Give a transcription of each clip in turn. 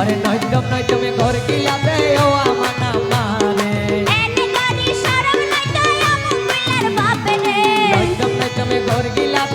আরে নয়তম নয়তমে ঘর গিলাতে ও আমার নাম মানে। নয়তম নয়তমে ঘর গিলাতে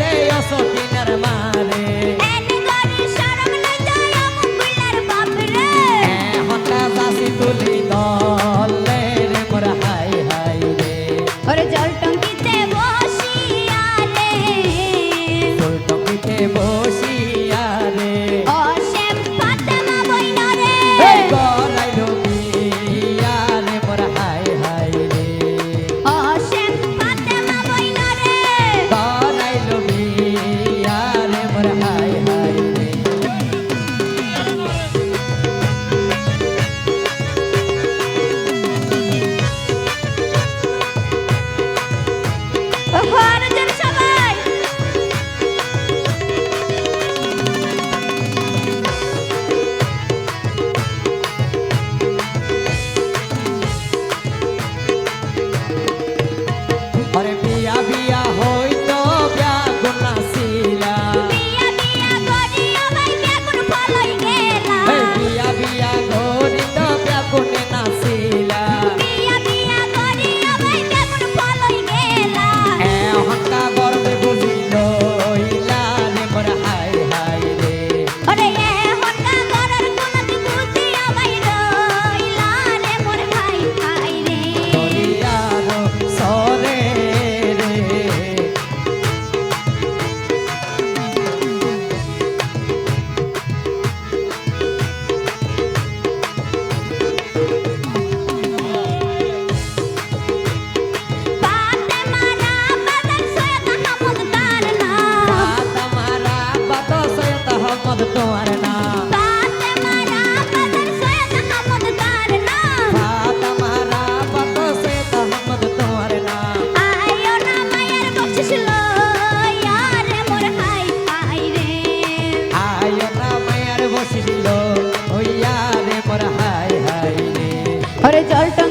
জলটা